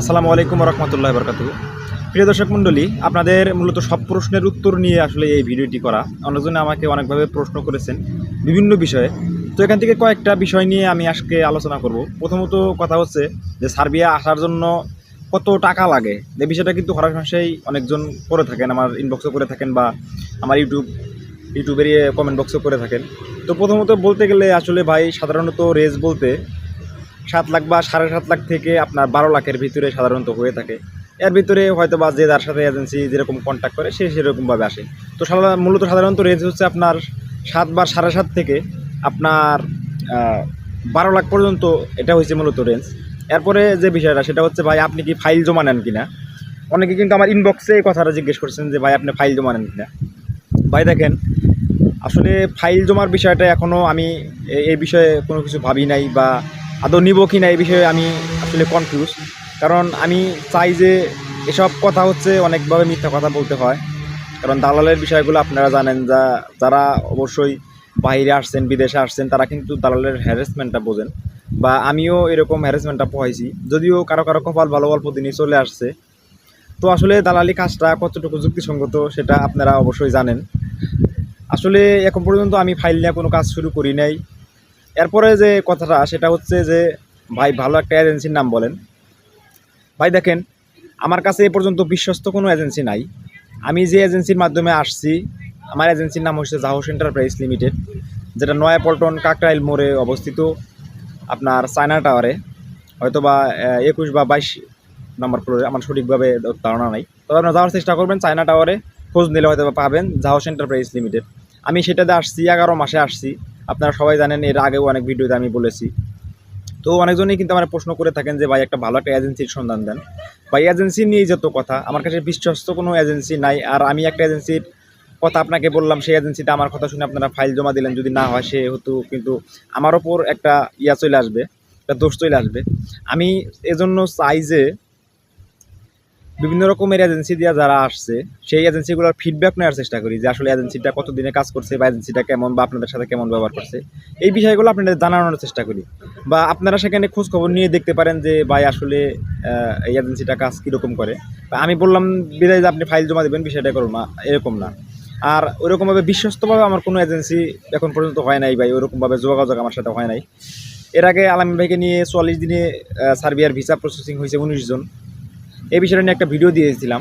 আসসালামু আলাইকুম রহমতুল্লাহ বরকাত প্রিয় দর্শক মণ্ডলী, আপনাদের মূলত সব প্রশ্নের উত্তর নিয়ে আসলে এই ভিডিওটি করা। অনেকজনে আমাকে অনেকভাবে প্রশ্ন করেছেন বিভিন্ন বিষয়ে। তো এখান থেকে কয়েকটা বিষয় নিয়ে আমি আজকে আলোচনা করব। প্রথমত কথা হচ্ছে যে, সার্বিয়া আসার জন্য কত টাকা লাগে? এই বিষয়টা কিন্তু হরাশাই অনেকজন করে থাকেন, আমার ইনবক্সও করে থাকেন বা আমার ইউটিউব ইউটিউবের কমেন্ট বক্সও করে থাকেন। তো প্রথমত বলতে গেলে আসলে ভাই, সাধারণত রেস বলতে সাত লাখ বা সাড়ে সাত লাখ থেকে আপনার বারো লাখের ভিতরে সাধারণত হয়ে থাকে। এর ভিতরে হয়তো বা যে যার সাথে এজেন্সি যেরকম কন্ট্যাক্ট করে, সে সেরকমভাবে আসে। তো সাধারণ, মূলত সাধারণত রেঞ্জ হচ্ছে আপনার সাত বা সাড়ে সাত থেকে আপনার বারো লাখ পর্যন্ত এটা হয়েছে মূলত রেঞ্জ এরপরে যে বিষয়টা, সেটা হচ্ছে ভাই, আপনি কি ফাইল জমা নেন কিনা? অনেকে কিন্তু আমার ইনবক্সে এই কথাটা জিজ্ঞেস করছেন যে, ভাই, আপনি ফাইল জমা নেন কিনা? ভাই, দেখেন, আসলে ফাইল জমার বিষয়টা এখনও আমি এই বিষয়ে কোনো কিছু ভাবি নাই বা আদৌ নিব কি না এই বিষয়ে আমি আসলে কনফিউজ কারণ আমি চাই যে এসব কথা হচ্ছে অনেকভাবে মিথ্যা কথা বলতে হয়। কারণ দালালের বিষয়গুলো আপনারা জানেন যা, যারা অবশ্যই বাইরে আসছেন, বিদেশে আসছেন, তারা কিন্তু দালালের হ্যারাসমেন্টটা বোঝেন। বা আমিও এরকম হ্যারাসমেন্টটা পোহাইছি। যদিও কারও কারও কপাল ভালো, অল্প দিনই চলে আসছে। তো আসলে দালালি কাজটা কতটুকু যুক্তিসঙ্গত সেটা আপনারা অবশ্যই জানেন। আসলে এখন পর্যন্ত আমি ফাইল নিয়ে কোনো কাজ শুরু করি নাই। এরপরে যে কথাটা, সেটা হচ্ছে যে, ভাই ভালো একটা এজেন্সির নাম বলেন। ভাই দেখেন, আমার কাছে এ পর্যন্ত বিশ্বস্ত কোনো এজেন্সি নাই। আমি যে এজেন্সির মাধ্যমে আসছি, আমার এজেন্সির নাম হচ্ছে জাহস এন্টারপ্রাইজ লিমিটেড যেটা নয়াপল্টন কাকরাইল মোড়ে অবস্থিত আপনার চায়না টাওয়ারে হয়তো বা একুশ বা বাইশ নম্বর ফ্লোরে আমার সঠিকভাবে ধারণা নাই। তবে আপনারা যাওয়ার চেষ্টা করবেন চায়না টাওয়ারে খোঁজ নিলে হয়তো পাবেন জাহস এন্টারপ্রাইজ লিমিটেড আমি সেটাতে আসছি, এগারো মাসে আসছি। আপনারা সবাই জানেন, এর আগেও অনেক ভিডিওতে আমি বলেছি। তো অনেকজনই কিন্তু আমার প্রশ্ন করে থাকেন যে, ভাই, একটা ভালো একটা এজেন্সির সন্ধান দেন। ভাই, এজেন্সি নিয়ে যত কথা, আমার কাছে বিশ্বস্ত কোনো এজেন্সি নাই। আর আমি একটা এজেন্সির কথা আপনাকে বললাম, সেই এজেন্সিতে আমার কথা শুনে আপনারা ফাইল জমা দিলেন। যদি না হয়, সে হতো কিন্তু আমার ওপর একটা ইয়া চলে আসবে, একটা দোষ চলে আসবে। আমি এজন্য চাই যে বিভিন্ন রকমের এজেন্সি দিয়ে যারা আসছে, সেই এজেন্সিগুলোর ফিডব্যাক নেওয়ার চেষ্টা করি যে আসলে এজেন্সিটা কতদিনে কাজ করছে বা এজেন্সিটা কেমন বা আপনাদের সাথে কেমন ব্যবহার করছে। এই বিষয়গুলো আপনাদের জানানোর চেষ্টা করি। বা আপনারা সেখানে খোঁজ খবর নিয়ে দেখতে পারেন যে ভাই আসলে এই এজেন্সিটা কাজ কীরকম করে। বা আমি বললাম, বিদায় যে আপনি ফাইল জমা দেবেন, বিষয়টা করুন না। এরকম না। আর ওইরকমভাবে বিশ্বস্তভাবে আমার কোনো এজেন্সি এখন পর্যন্ত হয় নাই ভাই ওইরকমভাবে যোগাযোগ আমার সাথে হয় নাই। এর আগে আলামিন ভাইকে নিয়ে চুয়াল্লিশ দিনে সার্বিয়ার ভিসা প্রসেসিং হয়েছে উনিশ জন। এই বিষয়টা নিয়ে একটা ভিডিও দিয়েছিলাম।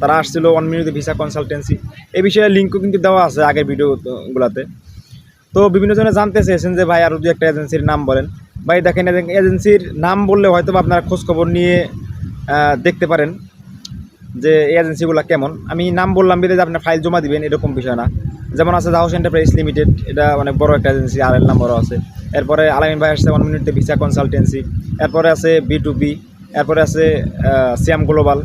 তারা আসছিল ওয়ান মিনিট ভিসা কনসালটেন্সি এই বিষয়ে লিঙ্কও কিন্তু দেওয়া আছে আগের ভিডিওগুলোতে তো বিভিন্ন জনে জানতে চেয়েছেন যে ভাই আরও দু একটা এজেন্সির নাম বলেন। ভাই দেখেন এজেন্সির নাম বললে হয়তো আপনারা খোঁজখবর নিয়ে দেখতে পারেন যে এই এজেন্সিগুলো কেমন। আমি নাম বললাম বিদে আপনার ফাইল জমা দিবেন, এরকম বিষয় না। যেমন আছে হাউস এন্টারপ্রাইজ লিমিটেড এটা অনেক বড় একটা এজেন্সি আর এল নাম্বারও আছে। এরপরে আলামিন ভাই আসছে ওয়ান মিনিটে ভিসা কনসালটেন্সি এরপরে আছে বি টু বি এরপরে আছে সিয়াম গ্লোবাল।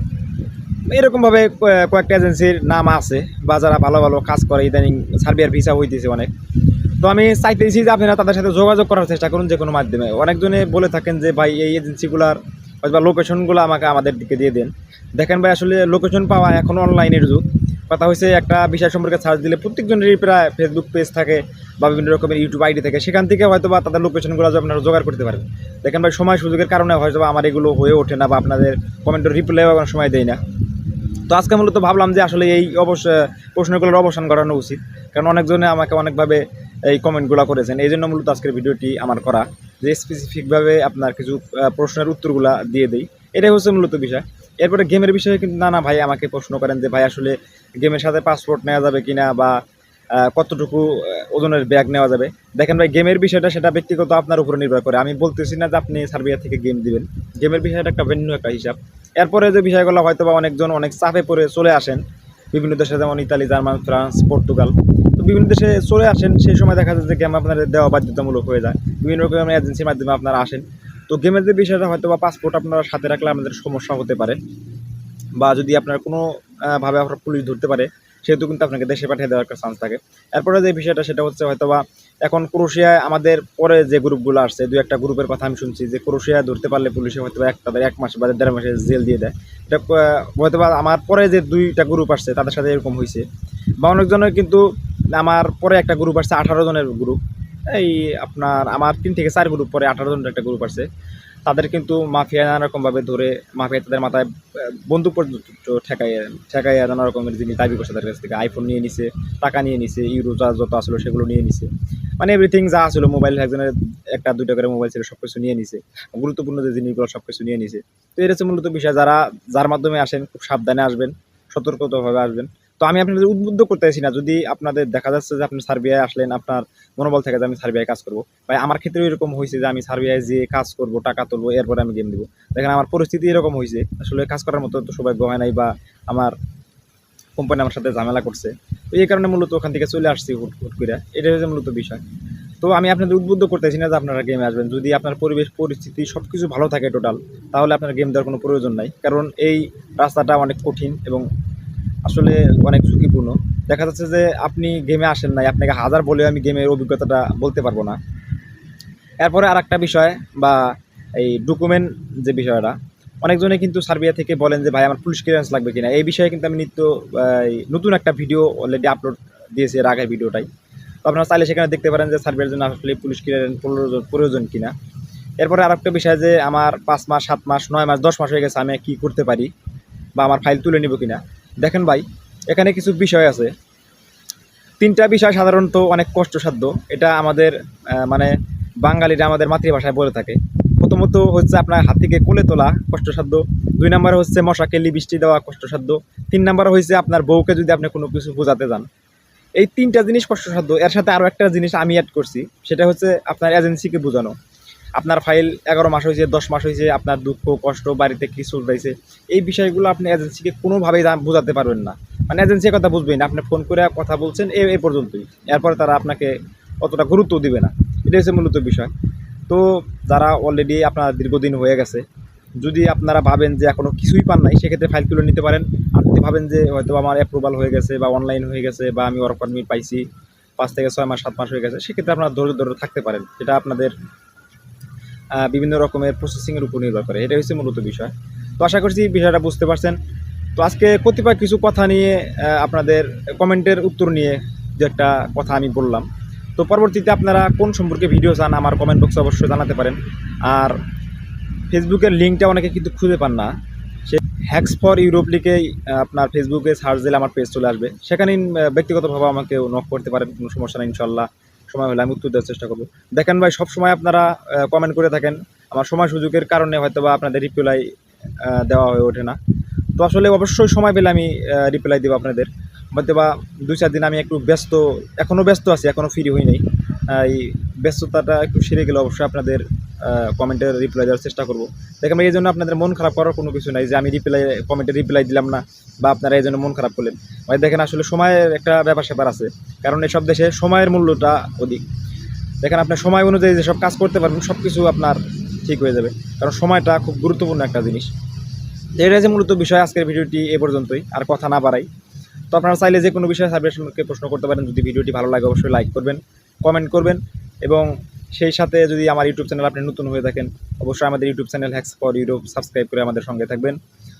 এরকমভাবে কয়ে- কয়েকটা এজেন্সির নাম আছে, বা যারা ভালো ভালো কাজ করে, ইদানিং সার্বিয়ার ভিসা হইতেছে অনেক। তো আমি চাইতেছি যে আপনারা তাদের সাথে যোগাযোগ করার চেষ্টা করুন যে কোনো মাধ্যমে। অনেকজনে বলে থাকেন যে, ভাই, এই এজেন্সিগুলার বা লোকেশনগুলো আমাকে আমাদের দিকে দিয়ে দেন। দেখেন ভাই, আসলে লোকেশন পাওয়া এখন অনলাইনের যুগ। কথা হয়েছে, একটা বিষয় সম্পর্কে সার্চ দিলে প্রত্যেকজনেরই প্রায় ফেসবুক পেজ থাকে বা বিভিন্ন রকমের ইউটিউব আইডি থাকে। সেখান থেকে হয়তো বা তাদের লোকেশনগুলো আপনারা জোগাড় করতে পারেন দেখেন ভাই, সময় সুযোগের কারণে হয়তো বা আমার এগুলো হয়ে ওঠে না বা আপনাদের কমেন্টের রিপ্লাই অনেক সময় দেয় না। তো আজকে মূলত ভাবলাম যে আসলে এই অবশ্য প্রশ্নগুলোর অবসান করানো উচিত। কারণ অনেকজনে আমাকে অনেকভাবে এই কমেন্টগুলো করেছেন। এই জন্য মূলত আজকের ভিডিওটি আমার করা। যে স্পেসিফিকভাবে আপনার কিছু প্রশ্নের উত্তরগুলা দিয়ে দেই। এটাই হচ্ছে মূলত বিষয়। এরপরে গেমের বিষয়ে কিন্তু নানা ভাই, আমাকে প্রশ্ন করেন যে, ভাই, আসলে গেমের সাথে পাসপোর্ট নেওয়া যাবে কিনা বা কতটুকু ওজনের ব্যাগ নেওয়া যাবে? দেখেন ভাই, গেমের বিষয়টা সেটা ব্যক্তিগত আপনার উপরে নির্ভর করে। আমি বলতেছি না যে আপনি সার্বিয়া থেকে গেম দিবেন। গেমের বিষয়টা একটা ভিন্ন একটা হিসাব। এরপরে যে বিষয়গুলো হয়তো বা অনেকজন অনেক চাপে পড়ে চলে আসেন, বিভিন্ন দেশে যেমন ইতালি, জার্মান, ফ্রান্স, পর্তুগাল, তো বিভিন্ন দেশে চলে আসেন, সেই সময় দেখা যায় যে গেম আপনাদের দেওয়া বাধ্যতামূলক হয়ে যায়। বিভিন্ন রকমের এজেন্সির মাধ্যমে আপনারা আসেন। তো গেমের যে বিষয়টা হয়তো বা পাসপোর্ট আপনারা সাথে রাখলে আমাদের সমস্যা হতে পারে। বা যদি আপনার কোনো আহ, ভাবে আপনার পুলিশ ধরতে পারে সেহেতু কিন্তু আপনাকে দেশে পাঠিয়ে দেওয়ার একটা চান্স থাকে। এরপরে যে বিষয়টা সেটা হচ্ছে হয়তো বা এখন ক্রোশিয়ায় আমাদের পরে যে গ্রুপগুলো আসছে দু একটা গ্রুপের কথা আমি শুনছি যে ক্রোশিয়া ধরতে পারলে পুলিশে হয়তো এক তাদের এক মাস বা দেড় মাসে জেল দিয়ে দেয়। এটা হয়তো বা আমার পরে যে দুইটা গ্রুপ আসছে তাদের সাথে এরকম হয়েছে বা অনেকজনের কিন্তু আমার পরে একটা গ্রুপ আসছে আঠারো জনের গ্রুপ এই আপনার আমার তিন থেকে চার গ্রুপ পরে আঠারো জনের একটা গ্রুপ আসছে তাদের কিন্তু মাফিয়া নানা রকমভাবে ধরে মাফিয়া তাদের মাথায় বন্দুক পর্যন্ত ঠেকাইয়ে, ঠেকাইয়া নানা রকমের জিনিস দাবি করছে তাদের কাছ থেকে আইফোন নিয়ে নিছে, টাকা নিয়ে নিছে ইউরো যা যত আসলো সেগুলো নিয়ে নিছে। মানে এভরিথিং যা আসলো মোবাইল একজনের একটা, দুইটা করে মোবাইল ছিল সব কিছু নিয়ে নিছে। গুরুত্বপূর্ণ যে জিনিসগুলো সব কিছু নিয়ে নিছে। তো এটা হচ্ছে মূলত বিষয়, যারা, যার মাধ্যমে আসেন, খুব সাবধানে আসবেন, সতর্কতাভাবে আসবেন। তো আমি আপনাদের উদ্বুদ্ধ করতে চাইছি না। যদি আপনাদের দেখা যাচ্ছে যে আপনি সার্বিয়ায় আসলেন, আপনার মনোবল থেকে যে আমি সার্বিয়ায় কাজ করব। ভাই, আমার ক্ষেত্রে এরকম হয়েছে যে আমি সার্বিয়ায় যে কাজ করব, টাকা তুলবো, এরপরে আমি গেম দেবো। দেখেন, আমার পরিস্থিতি এরকম হয়েছে। আসলে কাজ করার মতো তো সৌভাগ্য হয় নাই বা আমার কোম্পানি আমার সাথে ঝামেলা করছে। তো এই কারণে মূলত ওখান থেকে চলে আসছি হুট হুট করে। এটা হচ্ছে মূলত বিষয়। তো আমি আপনাদের উদ্বুদ্ধ করতেছি না যে আপনারা গেমে আসবেন। যদি আপনার পরিবেশ, পরিস্থিতি সব কিছু ভালো থাকে টোটাল তাহলে আপনার গেম দেওয়ার কোনো প্রয়োজন নাই। কারণ এই রাস্তাটা অনেক কঠিন এবং আসলে অনেক ঝুঁকিপূর্ণ। দেখা যাচ্ছে যে আপনি গেমে আসেন নাই, আপনাকে হাজার বলেও আমি গেমের অভিজ্ঞতাটা বলতে পারব না। এরপরে আর একটা বিষয় বা এই ডকুমেন্ট যে বিষয়টা অনেকজনে কিন্তু সার্বিয়া থেকে বলেন যে, ভাই, আমার পুলিশ ক্লিয়ারেন্স লাগবে কিনা? এই বিষয়ে কিন্তু আমি নিত্য নতুন একটা ভিডিও অলরেডি আপলোড দিয়েছি এর আগের ভিডিওটাই তো আপনারা চাইলে সেখানে দেখতে পারেন যে, সার্বিয়ার জন্য আসলে পুলিশ ক্লিয়ারেন্স প্রয়োজন- প্রয়োজন কিনা। এরপরে আর একটা বিষয় যে, আমার পাঁচ মাস, সাত মাস, নয় মাস, দশ মাস হয়ে গেছে আমি কি করতে পারি বা আমার ফাইল তুলে নিব কিনা। দেখেন ভাই, এখানে কিছু বিষয় আছে। তিনটা বিষয় সাধারণত অনেক কষ্টসাধ্য। এটা আমাদের মানে বাঙালিরা আমাদের মাতৃভাষায় বলে থাকে। প্রথমত হচ্ছে আপনার হাত থেকে কোলে তোলা কষ্টসাধ্য। দুই নম্বর হচ্ছে মশাকে বৃষ্টি দেওয়া কষ্টসাধ্য। তিন নম্বর হচ্ছে আপনার বউকে যদি আপনি কোনো কিছু বোঝাতে যান। এই তিনটা জিনিস কষ্টসাধ্য। এর সাথে আরও একটা জিনিস আমি অ্যাড করছি। সেটা হচ্ছে আপনার এজেন্সিকে বোঝানো। আপনার ফাইল এগারো মাস হয়েছে, দশ মাস হয়েছে, আপনার দুঃখ, কষ্ট, বাড়িতে কি চলতেছে, এই বিষয়গুলো আপনি এজেন্সিকে কোনোভাবেই বোঝাতে পারবেন না। মানে এজেন্সি কথা বুঝবেন না, আপনি ফোন করে কথা বলছেন, এ এ পর্যন্তই। এরপরে তারা আপনাকে অতটা গুরুত্ব দিবে না। এটা হচ্ছে মূলত বিষয়। তো যারা অলরেডি আপনার দীর্ঘদিন হয়ে গেছে, যদি আপনারা ভাবেন যে এখনও কিছুই পান নাই, সেক্ষেত্রে ফাইল তুলে নিতে পারেন। আর যদি ভাবেন যে হয়তো আমার অ্যাপ্রুভাল হয়ে গেছে বা অনলাইন হয়ে গেছে বা আমি ওয়ার্ক পারমিট পাইছি, পাঁচ থেকে ছয় মাস, সাত মাস হয়ে গেছে, সেক্ষেত্রে আপনারা ধৈর্য ধরে থাকতে পারেন। সেটা আপনাদের বিভিন্ন রকমের প্রসেসিংয়ের উপর নির্ভর করে। এটা হচ্ছে মূলত বিষয়। তো আশা করছি বিষয়টা বুঝতে পারছেন। তো আজকে কতিপয় কিছু কথা নিয়ে আপনাদের কমেন্টের উত্তর নিয়ে যে একটা কথা আমি বললাম। তো পরবর্তীতে আপনারা কোন সম্পর্কে ভিডিও চান, আমার কমেন্ট বক্সে অবশ্যই জানাতে পারেন। আর ফেসবুকের লিঙ্কটা অনেকে কিন্তু খুঁজে পান না। সে হ্যাক্স ফর ইউরোপ লিখেই আপনার ফেসবুকে সার্চ দিলে আমার পেজ চলে আসবে। সেখানে ব্যক্তিগতভাবে আমাকে নক করতে পারেন, কোনো সমস্যা নেই ইনশাল্লাহ সময় হলে আমি উত্তর দেওয়ার চেষ্টা করব। দেখেন ভাই সব সময় আপনারা কমেন্ট করে থাকেন। আমার সময় সুযোগের কারণে হয়তো বা আপনাদের রিপ্লাই দেওয়া হয়ে ওঠে না। তো আসলে অবশ্যই সময় পেলে আমি রিপ্লাই দেবো আপনাদের। হয়তো বা দুই, চার দিন আমি একটু ব্যস্ত এখনও ব্যস্ত আছি এখনও ফ্রি হই নাই। এই ব্যস্ততাটা একটু সেরে গেলে অবশ্যই আপনাদের কমেন্টের রিপ্লাই দেওয়ার চেষ্টা করব। দেখেন এই জন্য আপনাদের মন খারাপ করার কোনো কিছু নাই যে আমি রিপ্লাই কমেন্টে রিপ্লাই দিলাম না বা আপনারা এই জন্য মন খারাপ করলেন। ভাই, দেখেন আসলে সময়ের একটা ব্যাপার স্যাপার আছে, কারণ এসব দেশে সময়ের মূল্যটা অধিক। দেখেন আপনার সময় অনুযায়ী যেসব কাজ করতে পারবেন সব কিছু আপনার ঠিক হয়ে যাবে, কারণ সময়টা খুব গুরুত্বপূর্ণ একটা জিনিস। এটা যে মূলত বিষয় আজকের ভিডিওটি এ পর্যন্তই, আর কথা না বাড়াই। তো আপনারা চাইলে যে কোনো বিষয়ে সার্ভিসকে প্রশ্ন করতে পারেন, যদি ভিডিওটি ভালো লাগে, অবশ্যই লাইক করবেন কমেন্ট করবেন, এবং সেই সাথে যদি আমার ইউটিউব চ্যানেল আপনি নতুন হয়ে থাকেন, অবশ্যই আমাদের YouTube channel hacks for Europe subscribe করে আমাদের সঙ্গে থাকবেন।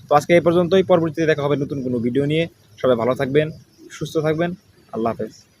তো আজকে এই পর্যন্তই, পরবর্তীতে দেখা হবে নতুন কোনো ভিডিও নিয়ে। সবাই ভালো থাকবেন, সুস্থ থাকবেন। আল্লাহ হাফেজ।